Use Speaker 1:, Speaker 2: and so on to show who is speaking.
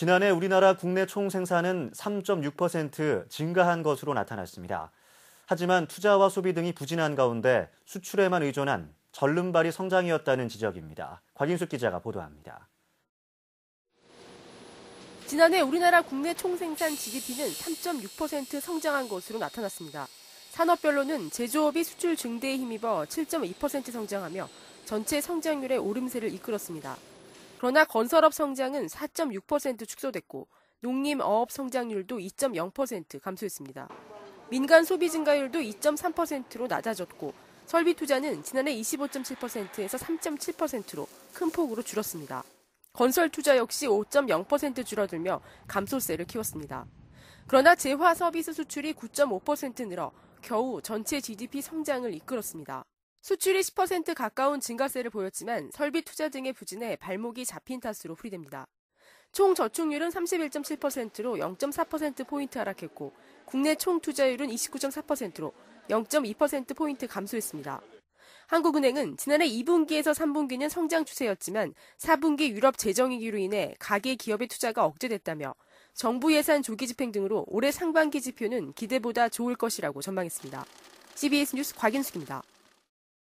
Speaker 1: 지난해 우리나라 국내 총 생산은 3.6% 증가한 것으로 나타났습니다. 하지만 투자와 소비 등이 부진한 가운데 수출에만 의존한 절름발이 성장이었다는 지적입니다. 곽인숙 기자가 보도합니다.
Speaker 2: 지난해 우리나라 국내 총생산 GDP는 3.6% 성장한 것으로 나타났습니다. 산업별로는 제조업이 수출 증대에 힘입어 7.2% 성장하며 전체 성장률의 오름세를 이끌었습니다. 그러나 건설업 성장은 4.6% 축소됐고 농림 어업 성장률도 2.0% 감소했습니다. 민간 소비 증가율도 2.3%로 낮아졌고 설비 투자는 지난해 25.7%에서 3.7%로 큰 폭으로 줄었습니다. 건설 투자 역시 5.0% 줄어들며 감소세를 키웠습니다. 그러나 재화 서비스 수출이 9.5% 늘어 겨우 전체 GDP 성장을 이끌었습니다. 수출이 10% 가까운 증가세를 보였지만 설비 투자 등의 부진에 발목이 잡힌 탓으로 풀이됩니다. 총 저축률은 31.7%로 0.4%포인트 하락했고 국내 총 투자율은 29.4%로 0.2%포인트 감소했습니다. 한국은행은 지난해 2분기에서 3분기는 성장 추세였지만 4분기 유럽 재정위기로 인해 가계 기업의 투자가 억제됐다며 정부 예산 조기 집행 등으로 올해 상반기 지표는 기대보다 좋을 것이라고 전망했습니다. CBS 뉴스 곽인숙입니다.